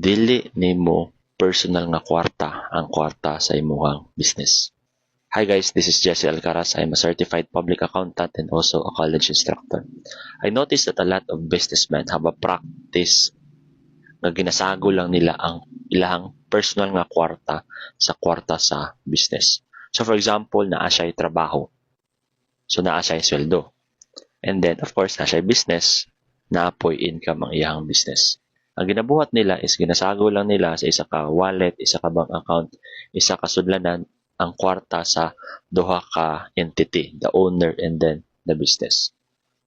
dili nimo personal nga kwarta ang kwarta sa imong business. Hi guys, this is Jesse Alcaraz. I'm a certified public accountant and also a college instructor. I noticed that a lot of businessmen have a practice nga ginasago lang nila ang ilang personal nga kwarta sa kwarta sa business. So for example, naa siya trabaho. So naa siya sweldo. And then of course, naa siya business, naapoy income ang iyang business. Ang ginabuhat nila is ginasago lang nila sa isa ka wallet, isa ka bank account, isa ka sudlanan ang kwarta sa duha ka entity, the owner and then the business.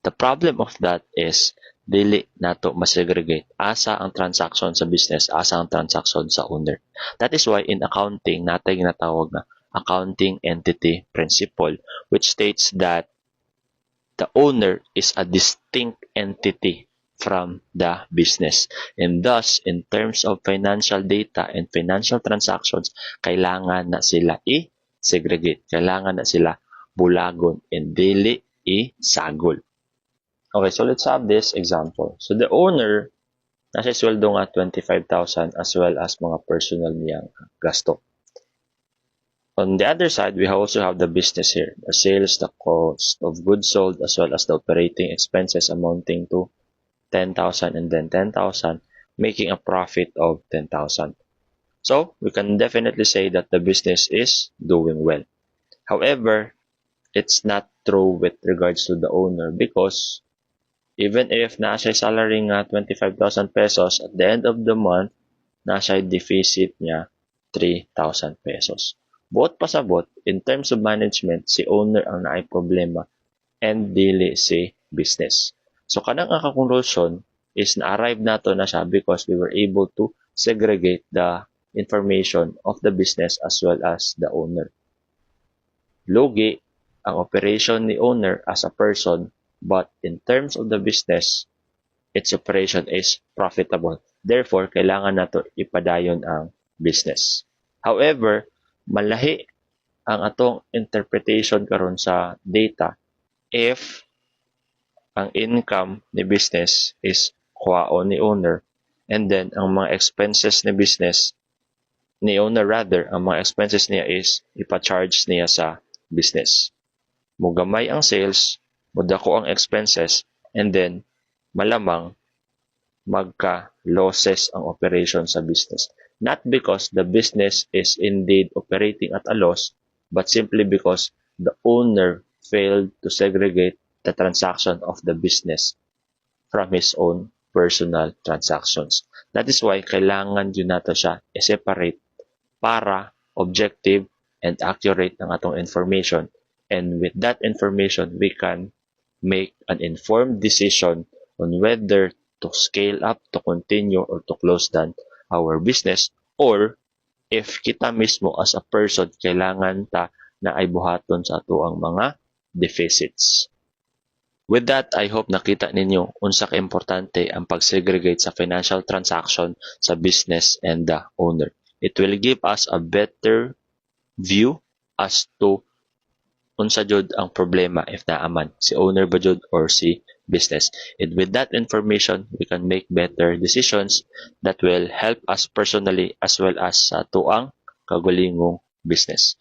The problem of that is dili nato masegregate asa ang transaction sa business, asa ang transaction sa owner. That is why in accounting natay ginatawag na accounting entity principle which states that the owner is a distinct entity from the business. And thus, in terms of financial data and financial transactions, kailangan na sila i-segregate. Kailangan na sila bulagon and dili i-sagol. Okay, so let's have this example. So the owner, nasa sweldo nga 25,000 as well as mga personal niyang gasto. On the other side, we also have the business here. The sales, the cost of goods sold, as well as the operating expenses amounting to 10,000 and then 10,000, making a profit of 10,000. So, we can definitely say that the business is doing well. However, it's not true with regards to the owner because even if nasa salary nga 25,000 pesos, at the end of the month, nasa deficit niya 3,000 pesos. Buot pasabot, in terms of management, si owner ang naay problema and dili si business. So kanang ang conclusion is na-arrive nato na siya because we were able to segregate the information of the business as well as the owner. Logi ang operation ni owner as a person but in terms of the business, its operation is profitable. Therefore, kailangan nato ipadayon ang business. However, malahi ang atong interpretation karon sa data if ang income ni business is kuhaon ni owner. And then ang mga expenses ni business ni owner rather ang mga expenses niya is ipa-charge niya sa business. Mugamay ang sales mudako ang expenses and then malamang magka losses ang operation sa business. Not because the business is indeed operating at a loss, but simply because the owner failed to segregate the transaction of the business from his own personal transactions. That is why kailangan yun nato siya i-separate para objective and accurate ang atong information. And with that information, we can make an informed decision on whether to scale up, to continue, or to close down our business or if kita mismo as a person kailangan ta na ay buhaton sa ato ang mga deficits. With that, I hope nakita ninyo unsa ka importante ang pag-segregate sa financial transaction sa business and the owner. It will give us a better view as to unsa jud ang problema if naaman si owner ba jud or si business. And with that information, we can make better decisions that will help us personally as well as sa tuang kagulingong business.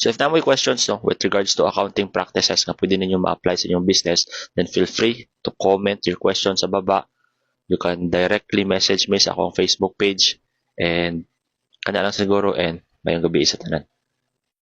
So if na may questions no, with regards to accounting practices na pwede ninyo ma-apply sa inyong business, then feel free to comment your questions sa baba. You can directly message me sa akong Facebook page and kana lang siguro and mayong gabi sa tanan.